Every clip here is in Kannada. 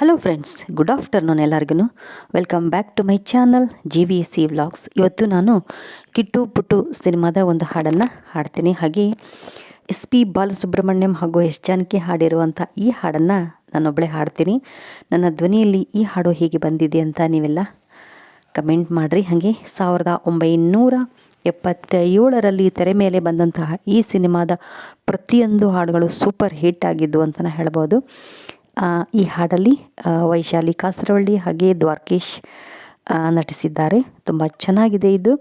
ಹಲೋ ಫ್ರೆಂಡ್ಸ್ ಗುಡ್ ಆಫ್ಟರ್ನೂನ್ ಎಲ್ಲರಿಗೂ welcome back to my channel G V C vlogs ಇವತ್ತು ನಾನು ಕಿಟ್ಟು ಪುಟ್ಟು ಸಿನಿಮಾದ ಒಂದು ಹಾಡನ್ನು ಹಾಡ್ತೀನಿ. ಹಾಗೆ ಎಸ್ ಪಿ ಬಾಲಸುಬ್ರಹ್ಮಣ್ಯಂ ಹಾಗೂ ಎಸ್ ಜಾನಕಿ ಹಾಡಿರುವಂಥ ಈ ಹಾಡನ್ನು ನಾನೊಬ್ಬಳೇ ಹಾಡ್ತೀನಿ. ನನ್ನ ಧ್ವನಿಯಲ್ಲಿ ಈ ಹಾಡು ಹೇಗೆ ಬಂದಿದೆ ಅಂತ ನೀವೆಲ್ಲ ಕಮೆಂಟ್ ಮಾಡಿರಿ. ಹಾಗೆ ಸಾವಿರದ ಒಂಬೈನೂರ ಎಪ್ಪತ್ತೇಳರಲ್ಲಿ ತೆರೆ ಮೇಲೆ ಬಂದಂತಹ ಈ ಸಿನಿಮಾದ ಪ್ರತಿಯೊಂದು ಹಾಡುಗಳು ಸೂಪರ್ ಹಿಟ್ ಆಗಿದ್ದು ಅಂತಲೇ ಹೇಳ್ಬೋದು. ಈ ಹಾಡಲ್ಲಿ ವೈಶಾಲಿ ಕಾಸರವಳ್ಳಿ ಹಾಗೆ ದ್ವಾರಕೇಶ್ ನಟಿಸಿದ್ದಾರೆ. ತುಂಬ ಚೆನ್ನಾಗಿದೆ ಇದು.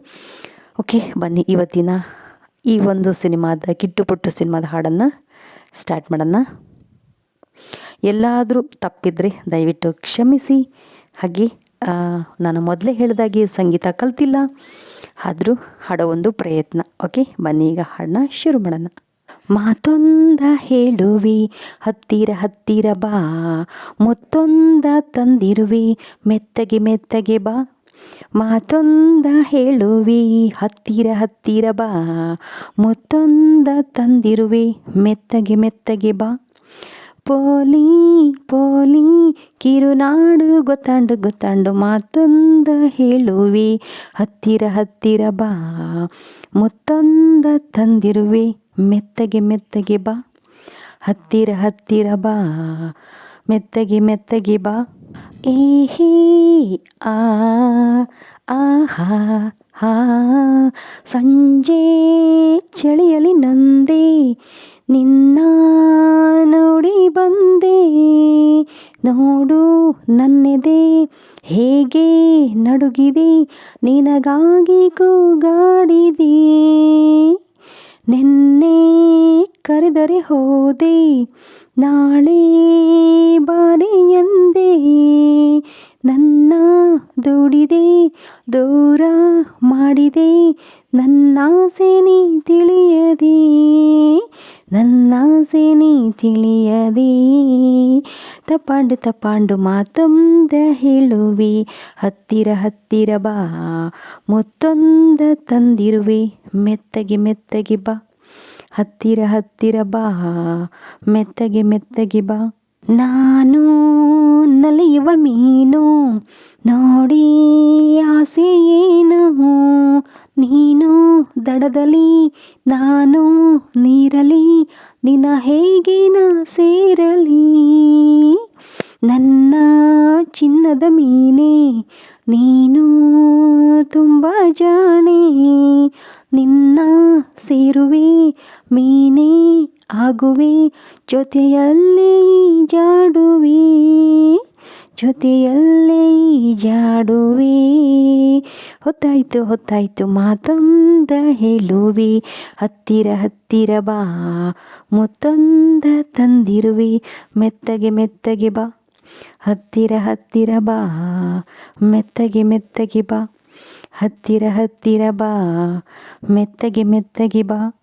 ಓಕೆ, ಬನ್ನಿ ಇವತ್ತಿನ ಈ ಒಂದು ಸಿನಿಮಾದ ಕಿಟ್ಟು ಪುಟ್ಟು ಸಿನಿಮಾದ ಹಾಡನ್ನು ಸ್ಟಾರ್ಟ್ ಮಾಡೋಣ. ಎಲ್ಲಾದರೂ ತಪ್ಪಿದರೆ ದಯವಿಟ್ಟು ಕ್ಷಮಿಸಿ. ಹಾಗೆ ನಾನು ಮೊದಲೇ ಹೇಳಿದಾಗೆ ಸಂಗೀತ ಕಲ್ತಿಲ್ಲ. ಆದರೂ ಹಾಡೋ ಒಂದು ಪ್ರಯತ್ನ. ಓಕೆ, ಬನ್ನಿ ಈಗ ಹಾಡನ್ನ ಶುರು ಮಾಡೋಣ. ಮಾತೊಂದ ಹೇಳುವಿ, ಹತ್ತಿರ ಹತ್ತಿರ ಬಾ, ಮುತ್ತೊಂದ ತಂದಿರುವೆ, ಮೆತ್ತಗೆ ಮೆತ್ತಗೆ ಬಾ. ಮಾತೊಂದ ಹೇಳುವಿ, ಹತ್ತಿರ ಹತ್ತಿರ ಬಾ, ಮುತ್ತೊಂದ ತಂದಿರುವೆ, ಮೆತ್ತಗೆ ಮೆತ್ತಗೆ ಬಾ. ಪೋಲಿ ಪೋಲಿ, ಕಿರುನಾಡು ಗೊತ್ತಾಂಡು ಗೊತ್ತಾಂಡು ಮಾತೊಂದ ಹೇಳುವಿ, ಹತ್ತಿರ ಹತ್ತಿರ ಬಾ, ಮುತ್ತೊಂದ ತಂದಿರುವೆ ಮೆತ್ತಗೆ ಮೆತ್ತಗೆ ಬಾ. ಹತ್ತಿರ ಹತ್ತಿರ ಬಾ. ಮೆತ್ತಗೆ ಮೆತ್ತಗೆ ಬಾ. ಏಹೇ ಆ ಆಹಾ ಹಾ ಸಂಜೆ ಚಳಿಯಲಿ ನಂದೆ, ನಿನ್ನ ನೋಡಿ ಬಂದೆ. ನೋಡು ನನ್ನೆದೆ, ಹೇಗೆ ನಡುಗಿದೆ, ನಿನಗಾಗಿ ಕೂಗಾಡಿದೆ. ನಿನ್ನೆ ಕರೆದರೆ ಹೋದೆ, ನಾಳೆ ಬಾರಿ ಎಂದೇ. ನನ್ನ ದುಡಿದೆ, ದೂರ ಮಾಡಿದೆ, ನನ್ನ ಸೇನಿ ತಿಳಿಯದೆ. ನನ್ನ ಸೇನಿ ತಿಳಿಯದೆ. ತಪಾಂಡು ತಪಾಂಡು ಮಾತೊಂದ ಹೇಳುವೆ, ಹತ್ತಿರ ಹತ್ತಿರ ಬಾ, ಮುತ್ತೊಂದ ತಂದಿರುವೆ. ಮೆತ್ತಗೆ ಮೆತ್ತಗೆ ಬಾ. ಹತ್ತಿರ ಹತ್ತಿರ ಬಾ, ಮೆತ್ತಗೆ ಮೆತ್ತಗೆ ಬಾ. ನಾನು ನಲಿಯುವ ಮೀನು, ನೋಡಿ ಆಸೆ ಏನು? ನೀನು ದಡದಲ್ಲಿ, ನಾನು ನೀರಲಿ ನಿನ್ನ ಹೇಗೆ ನಾ ಸೇರಲಿ? ನನ್ನ ಚಿನ್ನದ ಮೀನೆ, ನೀನು ತುಂಬ ಜಾಣೆ. ನಿನ್ನ ಸೇರುವೆ ಮೀನೇ ಆಗುವೆ, ಜೊತೆಯಲ್ಲೇ ಜಾಡುವೆ ಜೊತೆಯಲ್ಲೇ ಜಾಡುವೆ. ಹೊತ್ತಾಯ್ತು ಹೊತ್ತಾಯ್ತು ಮಾತೊಂದ ಹೇಳುವೆ, ಹತ್ತಿರ ಹತ್ತಿರ ಬಾ, ಮುತ್ತೊಂದ ತಂದಿರುವೆ. ಮೆತ್ತಗೆ ಮೆತ್ತಗೆ ಬಾ. ಹತ್ತಿರ ಹತ್ತಿರ ಬಾ ಮೆತ್ತಗೆ ಮೆತ್ತಗೆ ಬಾ. ಹತ್ತಿರ ಹತ್ತಿರ ಬಾ ಮೆತ್ತಗೆ ಮೆತ್ತಗೆ ಬಾ.